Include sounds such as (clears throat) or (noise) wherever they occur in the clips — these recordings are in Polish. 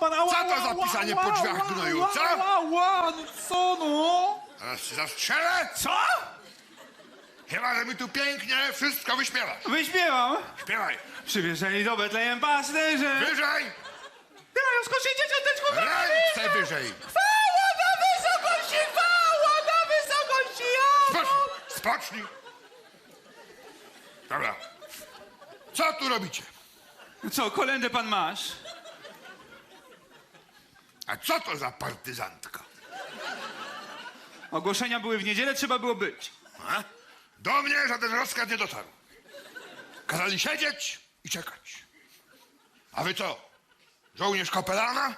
pan? Ała, Co to ała, za pisanie ała, po drzwiach ała, gnoju, ała, co? Ała, no co no? Teraz cię zastrzelę, Co? chyba że mi tu pięknie wszystko wyśpiewasz. Wyśpiewam. Śpiewaj, Przywieżeli do Betlejem pasterze. wyżej, Dają skoczyć dzieciąteczku ręce wyżej. Chwała na wysokości, chwała na wysokości. Spocznij, spocznij. Dobra, co tu robicie? Co, kolendę pan masz? A co to za partyzantka? Ogłoszenia były w niedzielę, trzeba było być. A? Do mnie żaden rozkaz nie dotarł. Kazali siedzieć i czekać. A wy co? Żołnierz kapelana?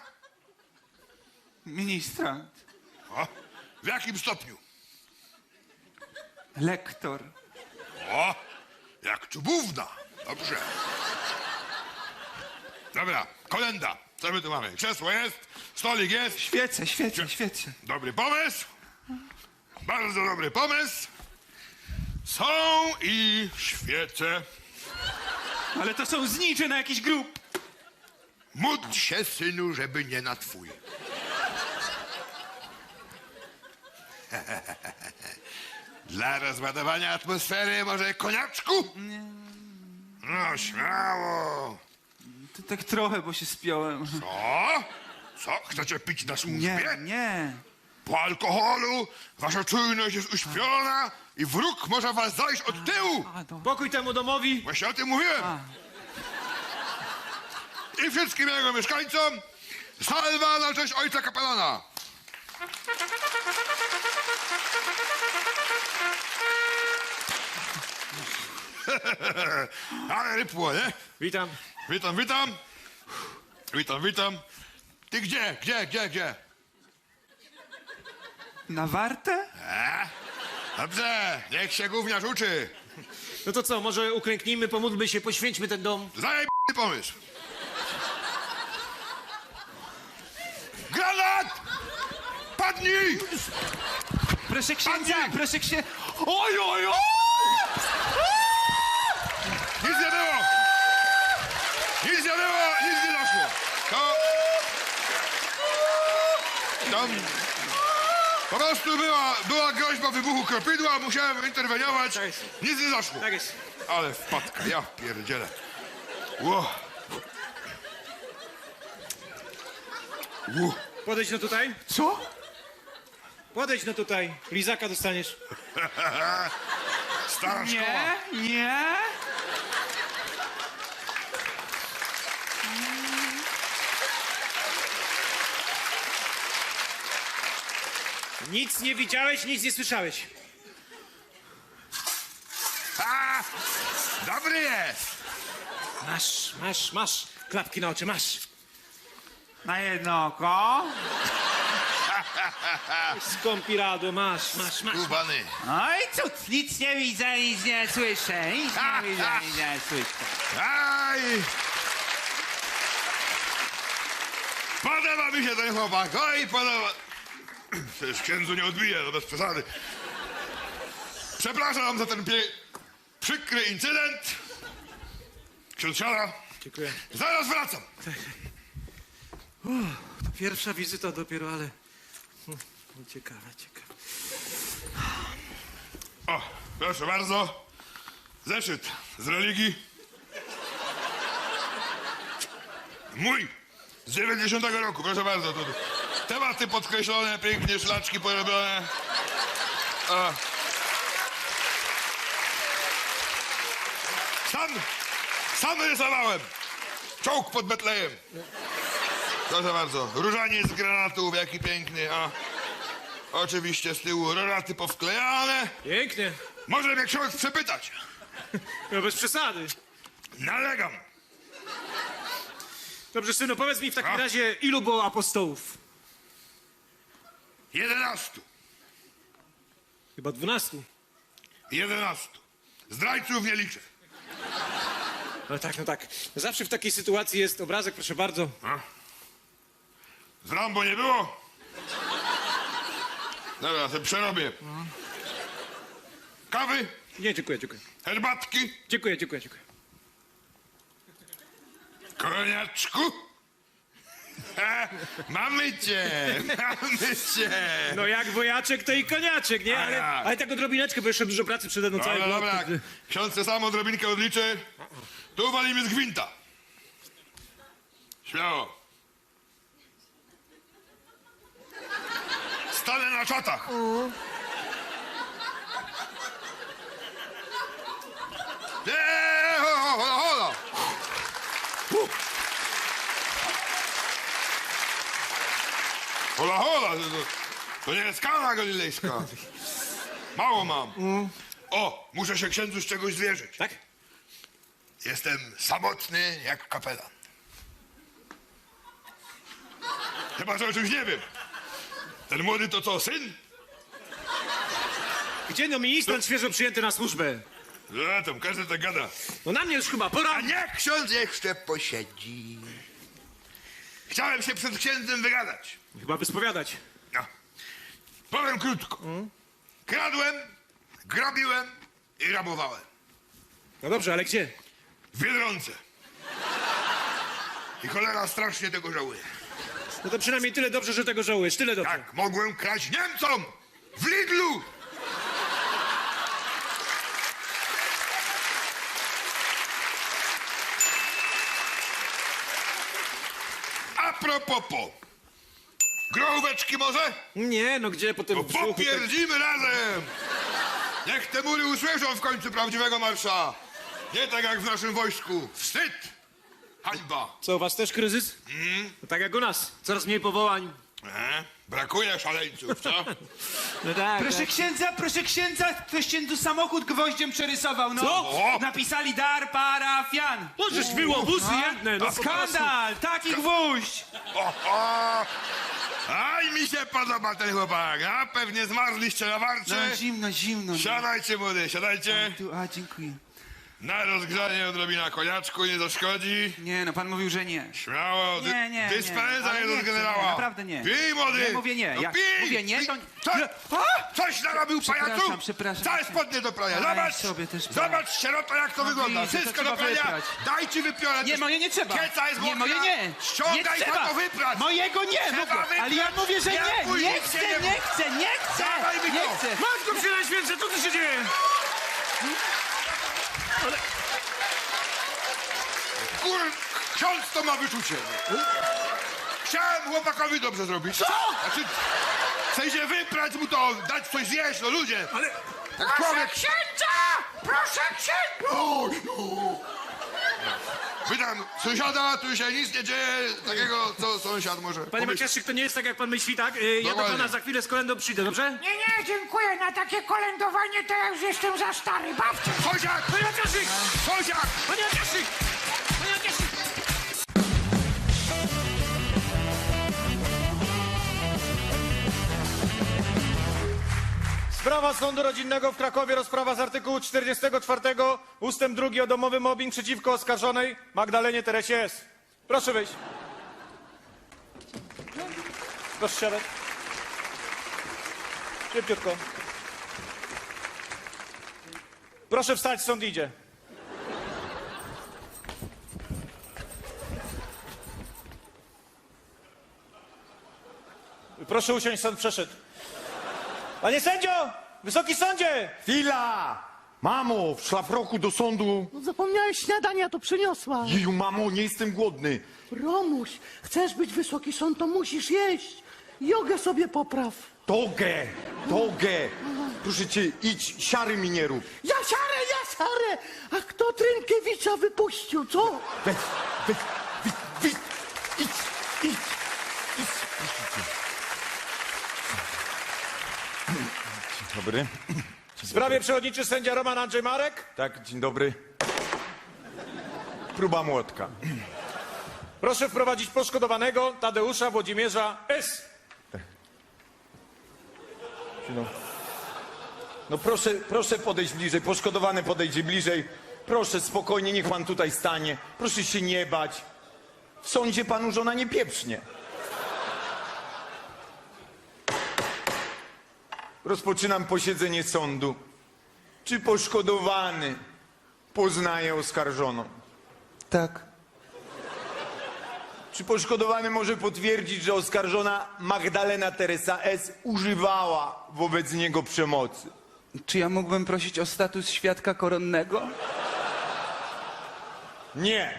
Ministrant, O, w jakim stopniu? lektor. O, jak czubówna. Dobrze. Dobra, kolenda. Co my tu mamy? Krzesło jest, stolik jest. Świece, świece, świece. Dobry pomysł. Bardzo dobry pomysł. Są i świece. Ale to są znicze na jakiś grób. Módl się, synu, żeby nie na twój. (laughs) Dla rozładowania atmosfery może koniaczku? No, śmiało. To tak trochę, bo się spiąłem. Co? Co? Chcecie pić na Nie, służbie? nie. Po alkoholu wasza czujność jest uśpiona i wróg może was zajść od tyłu. A. Pokój temu domowi. Właśnie o tym mówiłem. A. I wszystkim jego mieszkańcom salwa na cześć ojca kapelana. (laughs) Ale rypło, nie? Witam. Witam, witam. Witam, witam. Ty gdzie, gdzie, gdzie, gdzie? Na wartę? E? Dobrze, niech się gówniarz uczy. No to co, może uklęknijmy, pomódlmy się, poświęćmy ten dom. Zajebany pomysł. Granat! Padnij! Proszę księdza, Andrzej! proszę księdza. Oj, oj, oj! Nic nie było! Nic nie było, nic nie zaszło. To... Tam... Po prostu była, była groźba wybuchu kropidła, musiałem interweniować. Tak jest. Nic nie zaszło. Tak jest. Ale wpadka, ja pierdzielę. Ło. Ło. Podejdź no tutaj. Co? Podejdź no tutaj. Lizaka dostaniesz. (laughs) Stara szkoła. Nie, nie. Nic nie widziałeś, nic nie słyszałeś. A, dobry jest. Masz, masz, masz. Klapki na oczy, masz. Na jedno oko. (laughs) Skąpirado, masz, masz, masz. Kubany. Oj, cud, nic nie widzę, nic nie słyszę. Nic nie (laughs) widzę, nic nie słyszę. Aj! Podoba mi się ten chłopak, oj, podoba... (clears throat) Przecież księdzu nie odbije, to bez przesady. Przepraszam za ten pie... przykry incydent. Ksiądz siada. Dziękuję. Zaraz wracam. Pierwsza wizyta dopiero, ale... Hmm, Ciekawe, ciekawe. O, proszę bardzo. Zeszyt z religii. Mój. Z 90 roku, proszę bardzo. To, tematy podkreślone, pięknie szlaczki porobione. O. Sam, sam rysowałem. Czołg pod Betlejem. Proszę bardzo. Różaniec z granatów, jaki piękny. A oczywiście z tyłu roraty powklejane. Pięknie. Może mnie ksiądz przepytać. (laughs) No bez przesady. Nalegam. Dobrze, synu, powiedz mi w takim A? razie, ilu było apostołów? Jedenastu. Chyba dwunastu. Jedenastu. Zdrajców nie liczę. No tak, no tak. Zawsze w takiej sytuacji jest obrazek, proszę bardzo. Z Rambo nie było? Dobra, te przerobię. Kawy, Nie, dziękuję, dziękuję. herbatki, Dziękuję, dziękuję, dziękuję. koniaczku. (laughs) Mamy cię, mamy cię. No jak wojaczek, to i koniaczek, nie? A Ale, jak? ale tak odrobineczkę, bo jeszcze dużo pracy przede mną cały Dobra, blok. dobra, jak ksiądz sam odrobinkę odliczy, tu walimy z gwinta. Śmiało. Stanę na czatach. Eee, hola, hola, hola. Hu. Hola, hola, to, to, to nie jest kana galilejska. Mało mam. O, muszę się księdzu z czegoś zwierzyć. Tak? Jestem samotny jak kapelan. Chyba, że o czymś nie wiem. Ten młody to co, syn? Gdzie no ministrant świeżo przyjęty na służbę? No, tam każdy tak gada. No na mnie już chyba pora. A niech ksiądz jeszcze posiedzi. Chciałem się przed księdzem wygadać. Chyba wyspowiadać. No. Powiem krótko. Kradłem, grabiłem i rabowałem. No dobrze, ale gdzie? W Biedronce. I cholera strasznie tego żałuje. No to przynajmniej tyle dobrze, że tego żałujesz. Tyle dobrze. Tak, mogłem kraść Niemcom! W Lidlu! A propos po. Grochóweczki może? Nie, no gdzie po tym To brzuchu, tak- popierdzimy razem! Niech te mury usłyszą w końcu prawdziwego marsza! Nie tak jak w naszym wojsku. Wstyd! Hańba! Co, u was też kryzys? No tak jak u nas. Coraz mniej powołań. E? Brakuje szaleńców, co? (laughs) No tak. Proszę księdza, proszę księdza, ktoś księdzu samochód gwoździem przerysował, no. Co? O! Napisali dar parafian. Możesz było, wózy jedne. No po. Skandal, taki gwóźdź. O, o. Aj, mi się podoba ten chłopak, a pewnie zmarzliście na No, warcie. zimno, zimno. no. Siadajcie, młody, siadajcie. Tu, a, dziękuję. Na rozgrzanie odrobina koniaczku nie zaszkodzi. Nie, no pan mówił, że nie. Śmiało, dy, Nie, nie, nie. Ale nie chcę, generała. nie, naprawdę nie. Pij, młody. Nie, mówię nie. No Ja pij, mówię nie, pij. to- Co? A! Coś narobił pajacu? Przepraszam, przepraszam. Całe spodnie do prania. Zobacz, sobie też zobacz, sieroto, jak to No wygląda. widzę, to Wszystko trzeba do prania. wyprać. Daj ci wypiorę. Nie, moje nie trzeba. Kieca jest Nie, mokra. moje nie. Ściągaj nie to, trzeba. to wyprać. Mojego nie, Trzeba wyprać. Ale ja mówię, że Nie, nie. Nie nie chcę, nie chcę, nie chcę. Dawaj mi Nie to. chcę. Matko Przenajświętsza, co tu się dzieje? Kur... Ksiądz to ma wyczucie. Chciałem chłopakowi dobrze zrobić. Co? Znaczy, w sensie wyprać mu to, dać coś zjeść, no ludzie. Ale... Jak człowiek... księdza! Proszę księdza! Pytam sąsiada, tu się nic nie dzieje takiego, co sąsiad może Panie pomyśleć. Maciaszczyk, to nie jest tak, jak pan myśli, tak? Y, Ja do Dokładnie. pana za chwilę z kolendą przyjdę, dobrze? Nie, nie, dziękuję. Na takie kolędowanie to ja już jestem za stary. Bawcie się. Sąsiad! Panie Maciaszczyk! Sąsiad! Panie Maciaszczyk! Sprawa Sądu Rodzinnego w Krakowie, rozprawa z artykułu 44 ustęp 2 o domowy mobbing przeciwko oskarżonej Magdalenie Teresie S. Proszę wyjść. Proszę siadać. Szybciutko. Proszę wstać, sąd idzie. Proszę usiąść, sąd przeszedł. Panie sędzio! Wysoki sądzie! Chwila! Mamo, w szlafroku do sądu. No zapomniałeś śniadania, to przyniosła. Jeju, mamo, nie jestem głodny. Romuś, chcesz być wysoki sąd, to musisz jeść. Jogę sobie popraw. Togę, togę. Proszę cię, idź, siary mi nie rób. Ja siarę, ja siarę! A kto Trynkiewicza wypuścił, co? Weź, weź, idź, idź, idź. Dzień dobry. W sprawie przewodniczy sędzia Roman Andrzej Marek. Tak, dzień dobry. Próba młotka. Proszę wprowadzić poszkodowanego Tadeusza Włodzimierza S. No, no proszę, proszę podejść bliżej, poszkodowany podejdzie bliżej. Proszę, spokojnie, niech pan tutaj stanie. Proszę się nie bać. W sądzie panu żona nie pieprznie. Rozpoczynam posiedzenie sądu. Czy poszkodowany poznaje oskarżoną? Tak. Czy poszkodowany może potwierdzić, że oskarżona Magdalena Teresa S. używała wobec niego przemocy? Czy ja mógłbym prosić o status świadka koronnego? Nie.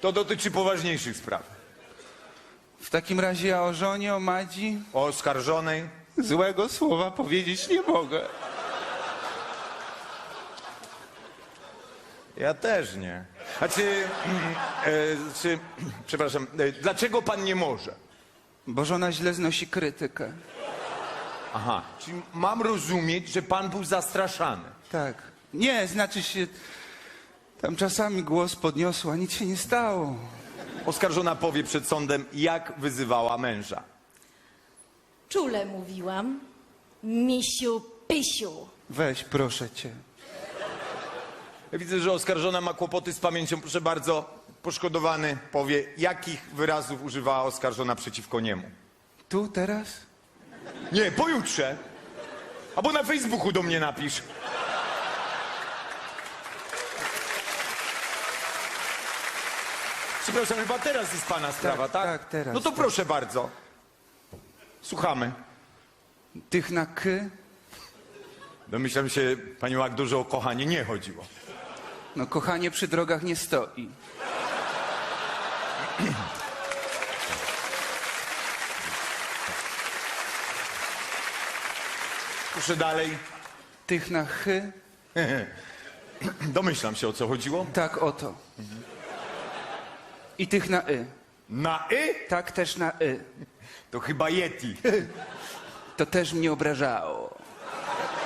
To dotyczy poważniejszych spraw. W takim razie ja o żonie, o Madzi O oskarżonej złego słowa powiedzieć nie mogę. Ja też nie. A czy, e, czy przepraszam, e, dlaczego pan nie może? Bo żona źle znosi krytykę. Aha, czyli mam rozumieć, że pan był zastraszany. Tak. Nie, znaczy się... Tam czasami głos podniosła, nic się nie stało. Oskarżona powie przed sądem, jak wyzywała męża. Czule mówiłam. Misiu, pysiu. Weź, proszę cię. Ja widzę, że oskarżona ma kłopoty z pamięcią. Proszę bardzo, poszkodowany powie, jakich wyrazów używała oskarżona przeciwko niemu. Tu, teraz? Nie, pojutrze. Albo na Facebooku do mnie napisz. Przepraszam, chyba teraz jest pana sprawa, tak? tak, teraz. No to proszę bardzo. Słuchamy. Tych na k? Domyślam się, pani Magdo, że o kochanie nie chodziło. No kochanie przy drogach nie stoi. Proszę dalej. Tych na ch? (laughs) Domyślam się, o co chodziło. Tak oto. I tych na y. Na y? Tak też na y. To chyba Yeti. To też mnie obrażało.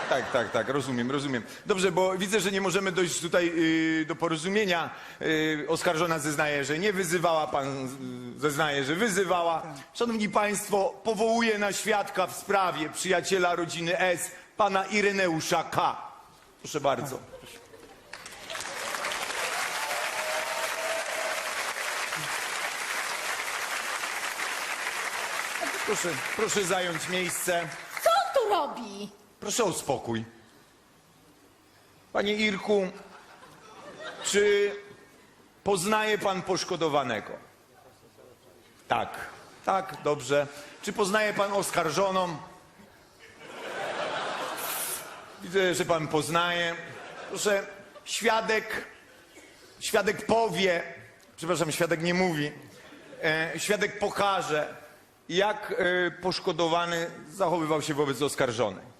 Tak, tak, tak, rozumiem, rozumiem. Dobrze, bo widzę, że nie możemy dojść tutaj y, do porozumienia. Y, oskarżona zeznaje, że nie wyzywała, pan y, zeznaje, że wyzywała. Szanowni Państwo, powołuję na świadka w sprawie przyjaciela rodziny S, pana Ireneusza K. Proszę bardzo. Proszę, proszę zająć miejsce. Co on tu robi? Proszę o spokój. Panie Irku, czy poznaje pan poszkodowanego? Tak. Tak, dobrze. Czy poznaje pan oskarżoną? Widzę, że pan poznaje. Proszę, świadek, świadek powie, przepraszam, świadek nie mówi, e, świadek pokaże, jak e, poszkodowany zachowywał się wobec oskarżonej.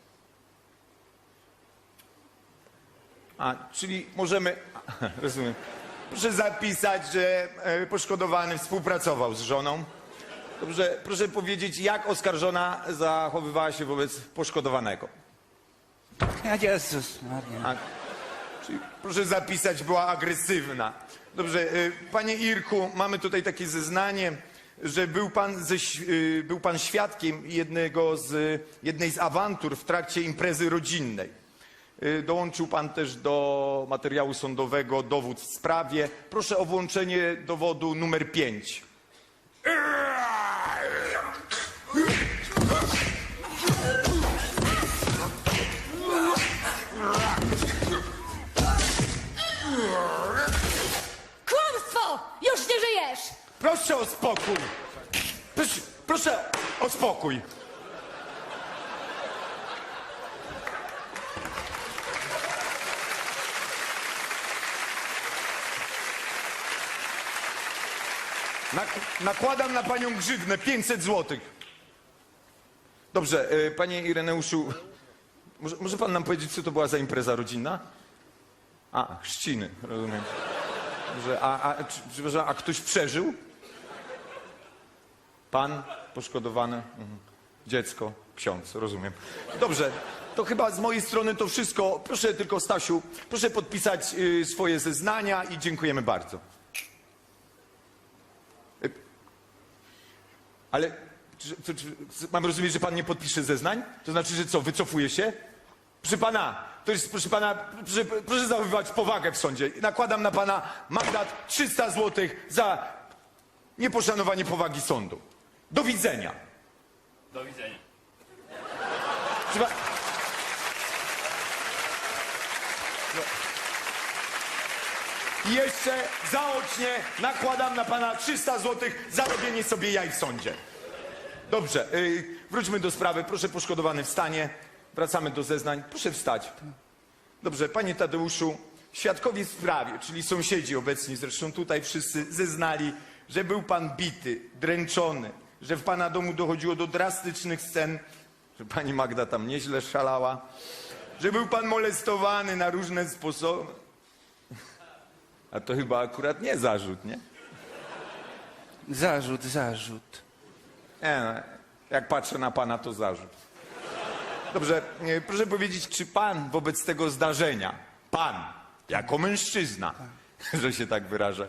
A, czyli możemy. (laughs) Rozumiem. Proszę zapisać, że e, poszkodowany współpracował z żoną. Dobrze, proszę powiedzieć, jak oskarżona zachowywała się wobec poszkodowanego. Ja Jezus Maria. A, czyli proszę zapisać, była agresywna. Dobrze, e, panie Irku, mamy tutaj takie zeznanie, że był pan, ze, e, był pan świadkiem jednego z, jednej z awantur w trakcie imprezy rodzinnej. Y, Dołączył pan też do materiału sądowego dowód w sprawie. Proszę o włączenie dowodu numer 5. Proszę o spokój. Proszę, proszę o spokój. Nak- nakładam na panią grzywnę 500 złotych. Dobrze, y, panie Ireneuszu, może, może pan nam powiedzieć, co to była za impreza rodzinna? A, chrzciny, rozumiem. Dobrze, a, a, czy- a ktoś przeżył? Pan poszkodowany, mhm. dziecko, ksiądz, rozumiem. Dobrze, to chyba z mojej strony to wszystko. Proszę tylko, Stasiu, proszę podpisać y, swoje zeznania i dziękujemy bardzo. Y, Ale czy, czy, czy, mam rozumieć, że pan nie podpisze zeznań? To znaczy, że co, wycofuje się? Proszę pana, to jest, proszę pana, proszę, proszę zachowywać powagę w sądzie. Nakładam na pana mandat 300 zł za nieposzanowanie powagi sądu. Do widzenia. Do widzenia. Pa- i jeszcze zaocznie nakładam na pana 300 zł za robienie sobie jaj w sądzie. Dobrze, y, wróćmy do sprawy. Proszę poszkodowany wstanie. Wracamy do zeznań. Proszę wstać. Dobrze, panie Tadeuszu, świadkowie w sprawie, czyli sąsiedzi obecni zresztą tutaj wszyscy zeznali, że był pan bity, dręczony, że w pana domu dochodziło do drastycznych scen, że pani Magda tam nieźle szalała, że był pan molestowany na różne sposoby. A to chyba akurat nie zarzut, nie? Zarzut, zarzut. Nie, no, jak patrzę na pana, to zarzut. Dobrze, e, proszę powiedzieć, czy pan wobec tego zdarzenia, pan, jako mężczyzna, (laughs) że się tak wyrażę,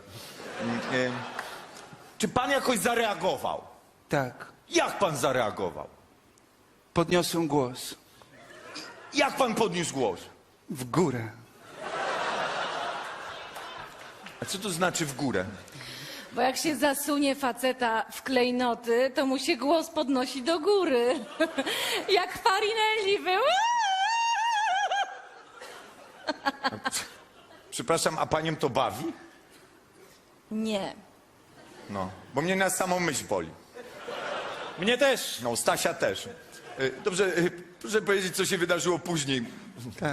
mm, e, czy pan jakoś zareagował? Tak. Jak pan zareagował? Podniosłem głos. Jak pan podniósł głos? W górę. A co to znaczy w górę? Bo jak się zasunie faceta w klejnoty, to mu się głos podnosi do góry. (laughs) Jak Farinelli był. Przepraszam, a panią to bawi? Nie. No, bo mnie na samą myśl boli. Mnie też. No, Stasia też. E, Dobrze, e, proszę powiedzieć, co się wydarzyło później.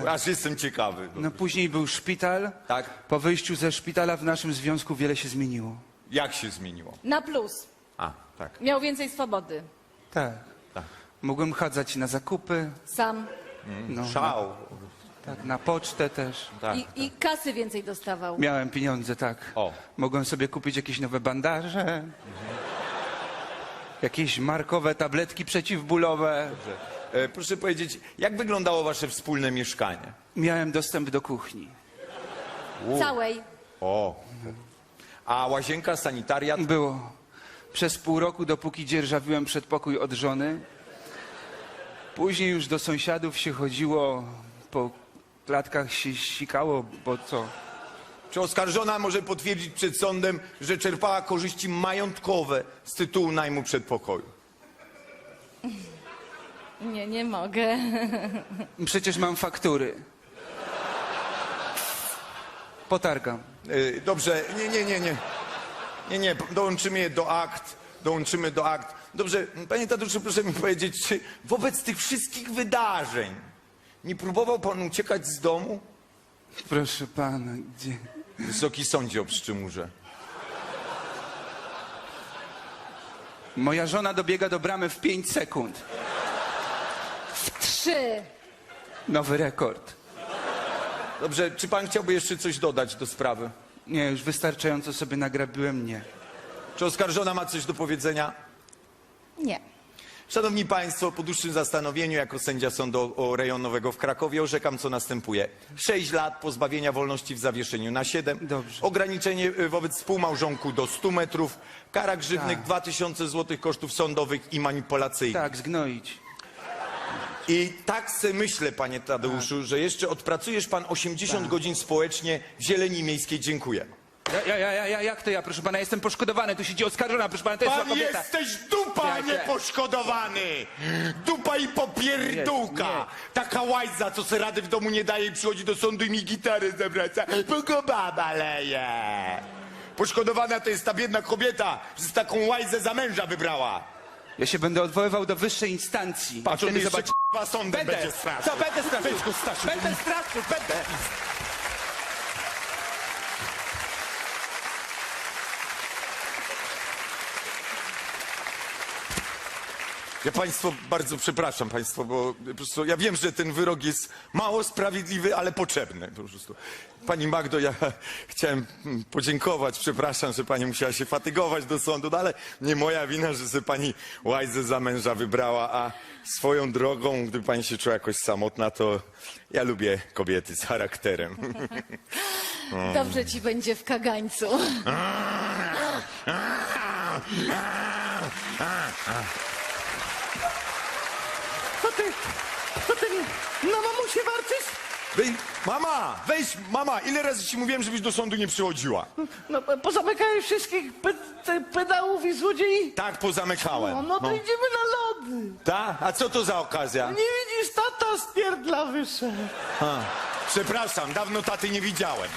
Aż jestem ciekawy. No później był szpital. Tak? Po wyjściu ze szpitala w naszym związku wiele się zmieniło. Jak się zmieniło? Na plus. A, tak. Miał więcej swobody. Tak. Tak. Mogłem chadzać na zakupy, Sam. no, Szał. tak, na pocztę też. Tak. I, I kasy więcej dostawał. Miałem pieniądze, tak. O. Mogłem sobie kupić jakieś nowe bandaże. Jakieś markowe tabletki przeciwbólowe. E, proszę powiedzieć, jak wyglądało wasze wspólne mieszkanie? Miałem dostęp do kuchni. Całej. O. A łazienka, sanitariat? Było. Przez pół roku, dopóki dzierżawiłem przedpokój od żony. Później już do sąsiadów się chodziło, po klatkach się sikało, bo co? Czy oskarżona może potwierdzić przed sądem, że czerpała korzyści majątkowe z tytułu najmu przedpokoju? Nie, nie mogę. Przecież mam faktury. Potargam. E, dobrze, nie, nie, nie, nie. Nie, nie, dołączymy je do akt. Dołączymy do akt. Dobrze, panie Tadeuszu, proszę mi powiedzieć, czy wobec tych wszystkich wydarzeń nie próbował pan uciekać z domu? Proszę pana, gdzie? Wysoki sądzie o Pszczymurze. Moja żona dobiega do bramy w 5 sekund. Trzy. Nowy rekord. Dobrze, czy pan chciałby jeszcze coś dodać do sprawy? Nie, już wystarczająco sobie nagrabiłem, nie. Czy oskarżona ma coś do powiedzenia? Nie. Szanowni Państwo, po dłuższym zastanowieniu jako sędzia sądu rejonowego w Krakowie orzekam, co następuje. Sześć lat pozbawienia wolności w zawieszeniu na siedem. Dobrze. Ograniczenie y, wobec współmałżonku do 100 metrów. Kara grzywnych Tak. 2000 zł kosztów sądowych i manipulacyjnych. Tak, zgnoić. I tak se myślę, panie Tadeuszu, że jeszcze odpracujesz pan 80 godzin społecznie w Zieleni Miejskiej. Dziękuję. Ja, ja, ja, ja, ja, jak to ja, proszę pana, jestem poszkodowany, tu siedzi oskarżona, proszę pana, to jest zła Pan kobieta. jesteś dupa, a nie poszkodowany! Dupa i popierdółka! Nie, nie. Taka łajza, co se rady w domu nie daje i przychodzi do sądu i mi gitarę zawraca, bo go baba leje! Poszkodowana to jest ta biedna kobieta, że z taką łajzę za męża wybrała. Ja się będę odwoływał do wyższej instancji. Patrz, on Wtedy jeszcze zobaczy- sądem Będę, będzie straszył. co, będę straszył. Stasiu, Będę straszył, będę. Ja państwo bardzo przepraszam państwo, bo po prostu ja wiem, że ten wyrok jest mało sprawiedliwy, ale potrzebny po prostu. Pani Magdo, ja (laughs) chciałem podziękować, przepraszam, że pani musiała się fatygować do sądu, no ale nie moja wina, że sobie pani łajzę za męża wybrała, a swoją drogą, gdyby pani się czuła jakoś samotna, to ja lubię kobiety z charakterem. (laughs) Dobrze ci będzie w kagańcu. (laughs) Co ty, co ty na mamusie warczysz? Wej, mama, weź, mama, ile razy ci mówiłem, żebyś do sądu nie przychodziła? No, pozamykałeś wszystkich pe, te pedałów i złodziei. Tak, pozamykałem. No, no to idziemy na lody. Ta? A co to za okazja? Nie widzisz, tata z pierdla wyszedł. Przepraszam, dawno taty nie widziałem.